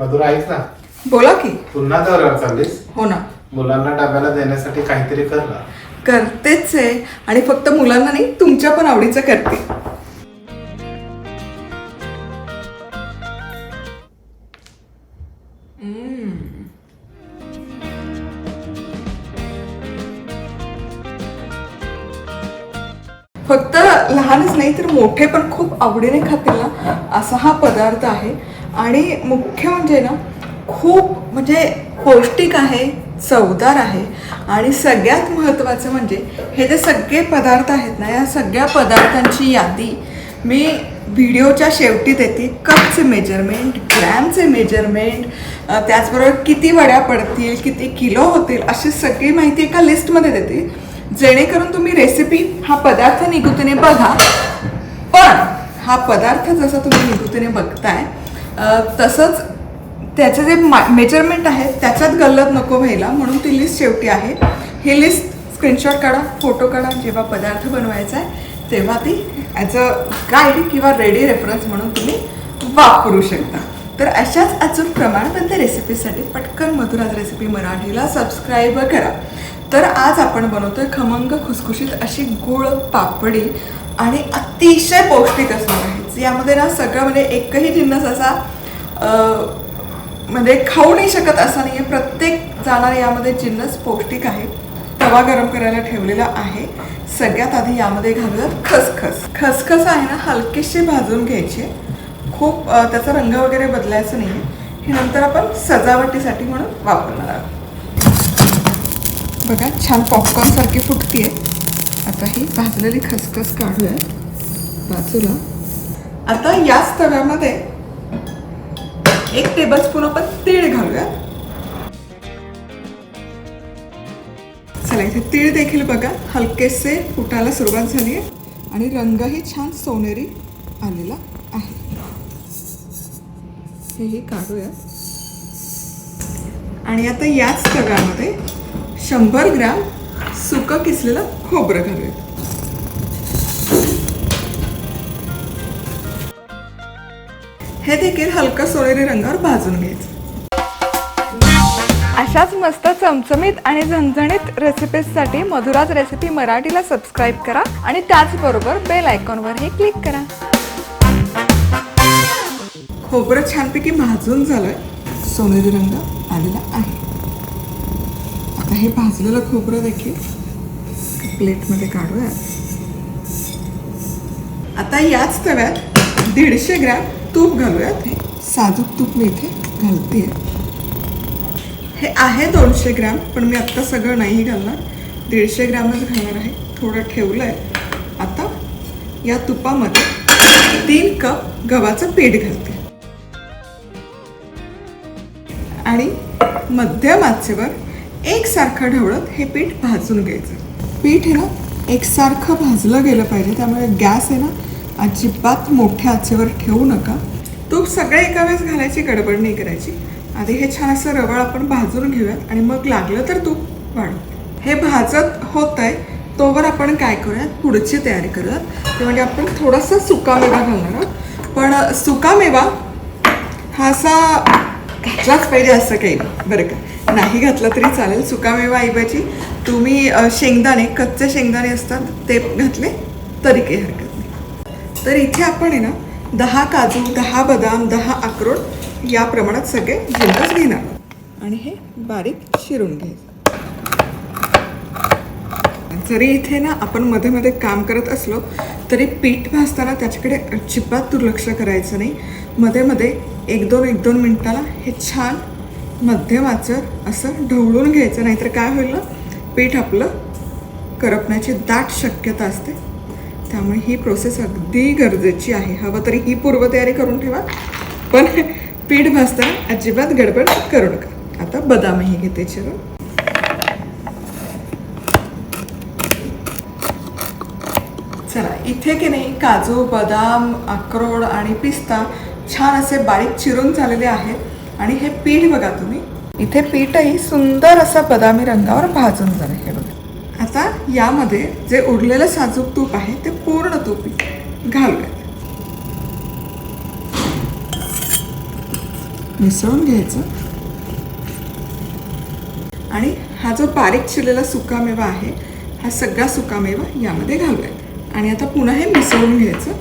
मधुरा ऐक ना? बोला की. पुन्हा दौऱ्यावर चाललीस हो ना. मुलांना डब्याला देण्यासाठी काहीतरी कर ना. करतेच आहे. आणि फक्त मुलांना नाही तुमच्या पण आवडीचं करते. फक्त लहानच नाही तर मोठे पण खूप आवडीने खातील ना असा हा पदार्थ आहे. आणि मुख्य म्हणजे ना खूप म्हणजे पौष्टिक आहे चवदार आहे. आणि सगळ्यात महत्त्वाचं म्हणजे हे जे सगळे पदार्थ आहेत ना या सगळ्या पदार्थांची यादी मी व्हिडिओच्या शेवटी देते. कपचे मेजरमेंट ग्रॅमचे मेजरमेंट त्याचबरोबर किती वड्या पडतील किती किलो होतील अशी सगळी माहिती एका लिस्टमध्ये देते. जेणेकरून तुम्ही रेसिपी हा पदार्थ निगुतीने बघा. पण हा पदार्थ जसा तुम्ही निगुतीने बघताय तसंच त्याचं जे मा मेजरमेंट आहे त्याच्यात गल्लत नको व्हायला म्हणून ती लिस्ट शेवटी आहे. ही लिस्ट स्क्रीनशॉट काढा फोटो काढा जेव्हा पदार्थ बनवायचा आहे तेव्हा ती ॲज अ गाईड किंवा रेडी रेफरन्स म्हणून तुम्ही वापरू शकता. तर अशाच अचूक प्रमाणबद्ध रेसिपीसाठी पटकन मधुराज रेसिपी मराठीला सबस्क्राईब करा. तर आज आपण बनवतोय खमंग खुसखुशीत अशी गुळ पापडी आणि अतिशय पौष्टिक असणार यामध्ये ना सगळं म्हणजे एकही जिन्नस असा म्हणजे खाऊ नाही शकत असा नाही आहे प्रत्येक जाणार यामध्ये जिन्नस पौष्टिक आहे. तवा गरम करायला ठेवलेला आहे. सगळ्यात आधी यामध्ये घालूयात खसखस. खसखस आहे ना हलकीशी भाजून घ्यायची. खूप त्याचा रंग वगैरे बदलायचं नाही हे नंतर आपण सजावटीसाठी म्हणून वापरणार आहोत. बघा छान पॉपकॉर्नसारखी फुटते आहे आता ही भाजलेली खसखस काढूया बाजूला. आता याच तव्यामध्ये एक टेबल स्पून आपण तीळ घालूया चला इथे तीळ देखील बघा. हलकेसे फुटायला सुरुवात झाली आहे आणि रंगही छान सोनेरी आलेला आहे. हेही काढूया आणि आता याच तव्यामध्ये शंभर ग्रॅम सुकं किसलेलं खोबरं घालूया हे देखील हलका सोनेरी रंगावर भाजून घ्यायचं. अशाच मस्त चमचमीत आणि झणझणीत रेसिपीजसाठी मधुराज रेसिपी मराठीला सबस्क्राईब करा आणि त्याचबरोबर बेल आयकॉनवरही क्लिक करा. खोबरं छानपैकी भाजून झालंय. सोनेरी रंग आलेला आहे. आता हे भाजलेलं खोबरं देखील प्लेटमध्ये काढूया. आता याच तव्यात दीडशे ग्रॅम तूप घालूयात? हे साजूक तूप मी इथे घालते हे आहे दोनशे ग्रॅम पण मी आत्ता सगळं नाही घालणार. दीडशे ग्रॅमच घालणार आहे. थोडं ठेवलं आहे आता या तुपामध्ये तीन कप गव्हाचं पीठ घालते. आणि मध्यम आचेवर एकसारखं ढवळत हे पीठ भाजून घ्यायचं. पीठ आहे ना एकसारखं भाजलं गेलं पाहिजे. त्यामुळे गॅस आहे ना अजिबात मोठ्या आचेवर ठेवू नका. तूप सगळे एका वेळेस घालायची गडबड नाही करायची. आधी हे छान असं रवळ आपण भाजून घेऊयात आणि मग लागलं तर तूप वाढू हे भाजत होत आहे तोवर आपण काय करूयात? पुढची तयारी करूयात. ते म्हणजे आपण थोडासा सुकामेवा घालणार आहोत. पण सुकामेवा हा असा घातलाच पाहिजे असं काही नाही. बरं का? नाही घातला तरी चालेल. सुकामेवा ऐवजी तुम्ही शेंगदाणे कच्चे शेंगदाणे असतात ते घातले तरी काही हरकत तर इथे आपण आहे ना दहा काजू दहा बदाम दहा अक्रोड या प्रमाणात सगळे जिन्नस घेणार. आणि हे बारीक शिरून घ्यायचं. जरी इथे ना आपण मध्ये मध्ये काम करत असलो तरी पीठ भाजताना त्याच्याकडे अजिबात दुर्लक्ष करायचं नाही. मध्ये मध्ये एक दोन एक दोन मिनिटाला हे छान मध्यम आचर असं ढवळून घ्यायचं नाहीतर काय होईल ना पीठ आपलं करपण्याची दाट शक्यता असते. त्यामुळे ही प्रोसेस अगदी गरजेची आहे. हवं तरी ही पूर्वतयारी करून ठेवा. पण पीठ भाजताना अजिबात गडबड करू नका. आता बदामही घेते चिरून. चला इथे की नाही काजू बदाम अक्रोड आणि पिस्ता छान असे बारीक चिरून झालेले आहेत. आणि हे पीठ बघा तुम्ही. इथे पीठही सुंदर असा बदामी रंगावर भाजून झालं. हे बघा. आता यामध्ये जे उरलेलं साजूक तूप आहे ते पूर्ण तूप घालूयात. मिसळून घ्यायचं. आणि हा जो बारीक चिरलेला सुकामेवा आहे हा सगळा सुकामेवा यामध्ये घालूयात. आणि आता पुन्हा हे मिसळून घ्यायचं.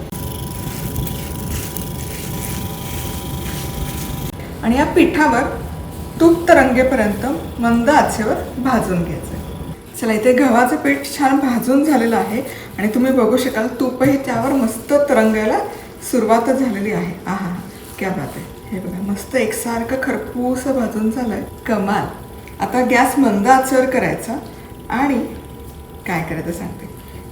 आणि या पिठावर तूप तरंगेपर्यंत मंद आचेवर भाजून घ्यायचं. चला इथे गव्हाचं पीठ छान भाजून झालेलं आहे आणि तुम्ही बघू शकाल तूपही त्यावर मस्त तरंगायला सुरुवात झालेली आहे. आहा क्या बात आहे. हे बघा मस्त एकसारखं खरपूस भाजून झालंय. कमाल. आता गॅस मंद आचर करायचा आणि काय करायचं सांगते.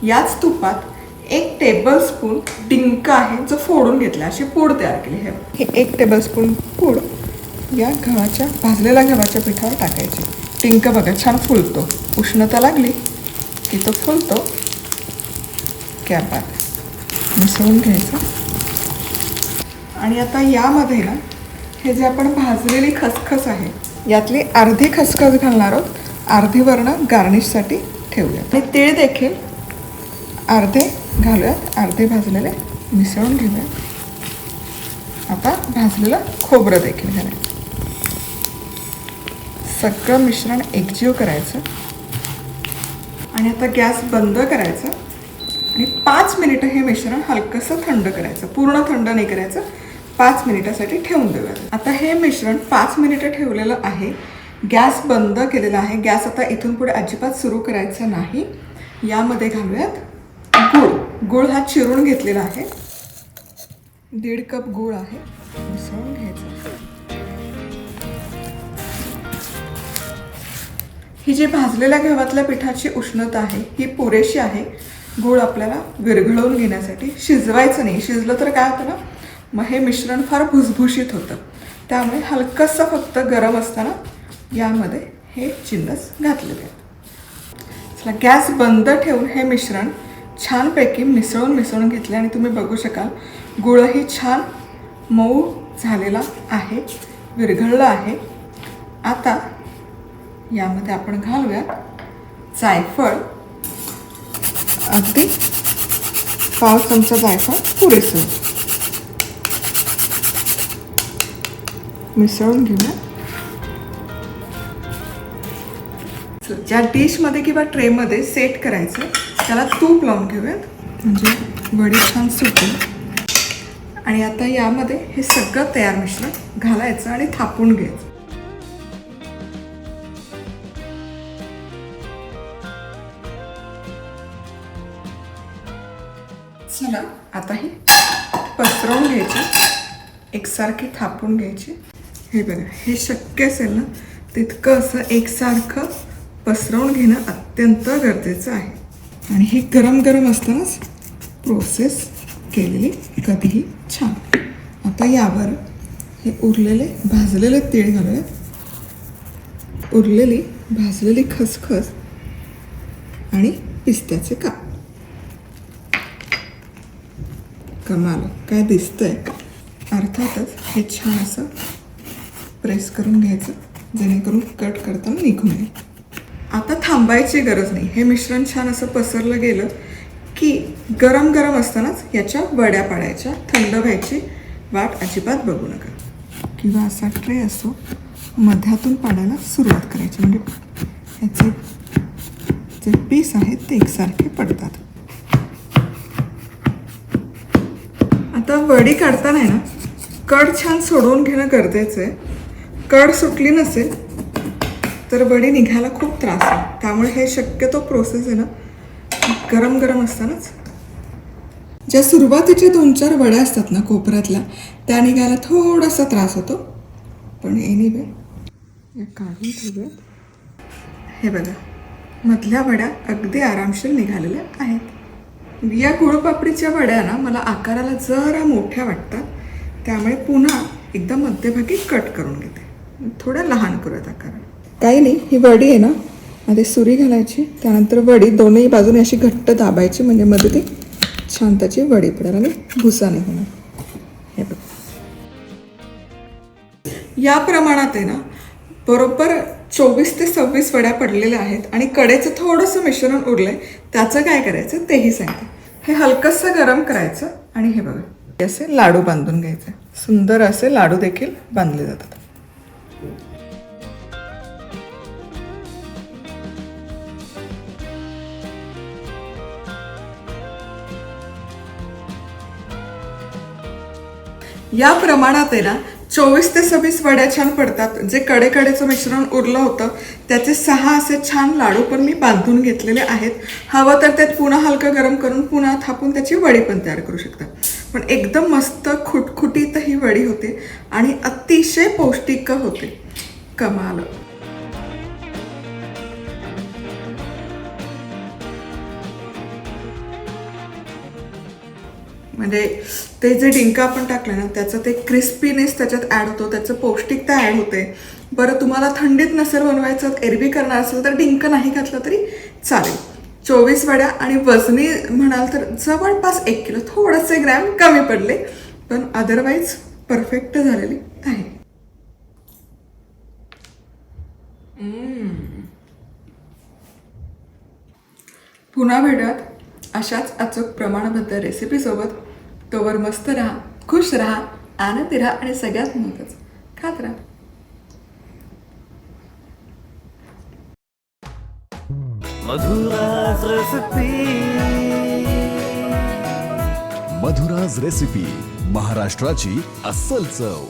याच तुपात एक टेबल स्पून डिंक आहे जो फोडून घेतला अशी पूड तयार केली. हे हे एक टेबल स्पून पूड या गव्हाच्या भाजलेल्या गव्हाच्या पिठावर टाकायची. टिंक बघा छान फुलतो. उष्णता लागली की तो फुलतो. कॅपात मिसळून घ्यायचं. आणि आता यामध्ये ना हे जे आपण भाजलेली खसखस आहे यातली अर्धी खसखस घालणार आहोत. अर्धी वर्ण गार्निशसाठी ठेवूया. आणि तीळ देखील अर्धे घालूयात. अर्धे भाजलेले मिसळून घेऊयात आता भाजलेलं खोबरं देखील घालायचं सगळं मिश्रण एकजीव करायचं. आणि आता गॅस बंद करायचा. आणि पाच मिनिटं हे मिश्रण हलकंसं थंड करायचं. पूर्ण थंड नाही करायचं. पाच मिनिटासाठी ठेवून देऊया आता हे मिश्रण पाच मिनिटं ठेवलेलं आहे. गॅस बंद केलेला आहे. गॅस आता इथून पुढे अजिबात सुरू करायचा नाही. यामध्ये घालूयात गूळ. गूळ हा चिरून घेतलेला आहे. दीड कप गूळ आहे. मिसळून घ्यायचं. ही जी भाजलेल्या गव्हातल्या पिठाची उष्णता आहे ही पुरेशी आहे. गूळ आपल्याला विरघळवून घेण्यासाठी शिजवायचं नाही. शिजलं तर काय होतं ना? मग हे मिश्रण फार भुसभुशीत होतं. त्यामुळे हलकंसं फक्त गरम असताना यामध्ये हे चिन्नस घातलेले आहेत. चला गॅस बंद ठेवून हे मिश्रण छानपैकी मिसळून मिसळून घेतले आणि तुम्ही बघू शकाल गुळही छान मऊ झालेला आहे विरघळलं आहे. आता यामध्ये आपण घालूया जायफळ. अगदी पाव चमचा जायफळ पुरेसं. मिसळून घेऊया ज्या डिशमध्ये किंवा ट्रेमध्ये सेट करायचं त्याला तूप लावून घेऊयात. म्हणजे वडी छान सुटेल आणि आता यामध्ये हे सगळं तयार मिश्रण घालायचं आणि थापून घ्यायचं. चला आता हे पसरवून घ्यायची. एकसारखी थापून घ्यायची. हे बघा हे शक्य असेल ना तितकं असं एकसारखं पसरवून घेणं अत्यंत गरजेचं आहे. आणि हे गरम गरम असतानाच प्रोसेस केलेली कधीही छान. आता यावर हे उरलेले भाजलेले तीळ घालूयात. उरलेली भाजलेली खसखस आणि पिस्त्याचे काप. कमाल. काय दिसतंय अर्थातच हे छान असं प्रेस करून घ्यायचं जेणेकरून कट करताना निघून येईल आता थांबायची गरज नाही. हे मिश्रण छान असं पसरलं गेलं की गरम गरम असतानाच याच्या वड्या पाडायच्या थंड व्हायची वाट अजिबात बघू नका. किंवा असा ट्रे असो मध्यातून पाडायला सुरुवात करायची. म्हणजे याचे जे पीस आहेत ते एकसारखे पडतात. आता वडी काढताना आहे ना कड छान सोडवून घेणं गरजेचं आहे. कड सुटली नसेल तर वडी निघायला खूप त्रास आहे. त्यामुळे हे शक्यतो प्रोसेस आहे ना गरम गरम असतानाच. ज्या सुरुवातीच्या दोन चार वड्या असतात ना कोपऱ्यातल्या त्या निघायला थोडासा त्रास होतो. पण एनिवे या काढून ठेवूयात. हे बघा मधल्या वड्या अगदी आरामशीर निघालेल्या आहेत. या गुळपापडीच्या वड्या ना मला आकाराला जरा मोठ्या वाटतात. त्यामुळे पुन्हा एकदा मध्यभागी कट करून घेते. थोड्या लहान करूयात आकार काही नाही ही वडी आहे ना मध्ये सुरी घालायची त्यानंतर वडी दोन्ही बाजूने अशी घट्ट दाबायची म्हणजे मध्ये ती छान त्याची वडी पडेल आणि भुसा नाही होणार. हे बघ. या प्रमाणात आहे ना बरोबर चोवीस ते सव्वीस वड्या पडलेल्या आहेत आणि कडेचं थोडंसं मिश्रण उरलंय. त्याचं काय करायचं? तेही सांगते. हे हलकंसं गरम करायचं आणि हे बघा. असे लाडू बांधून घ्यायचे. सुंदर असे लाडू देखील बांधले जातात. या प्रमाणात आहे ना चोवीस ते सव्वीस वड्या छान पडतात. जे कडेकडेचं मिश्रण उरलं होतं त्याचे सहा असे छान लाडू पण मी बांधून घेतलेले आहेत. हवं तर त्यात पुन्हा हलकं गरम करून पुन्हा थापून त्याची वडी पण तयार करू शकता. पण एकदम मस्त खुटखुटीत ही वडी होते आणि अतिशय पौष्टिक होते. कमाल. म्हणजे ते जे डिंक आपण टाकलं ना त्याचं ते क्रिस्पीनेस त्याच्यात ॲड होतो त्याचं पौष्टिकता ॲड होते. बरं तुम्हाला थंडीत नसेल बनवायचं एरवी करणार असेल तर डिंक नाही घातलं तरी चालेल. चोवीस वड्या आणि वजनी म्हणाल तर जवळपास एक किलो थोडेसे ग्रॅम कमी पडले. पण अदरवाईज परफेक्ट झालेली आहे. पुन्हा भेटूयात अशाच अचूक प्रमाणबद्ध रेसिपीसोबत तोवर मस्त राहा खुश राहा आनंदी राहा आणि सगळ्यात महत्त्वाचं खात राहा. मधुराज रेसिपी मधुराज रेसिपी महाराष्ट्राची अस्सल चव.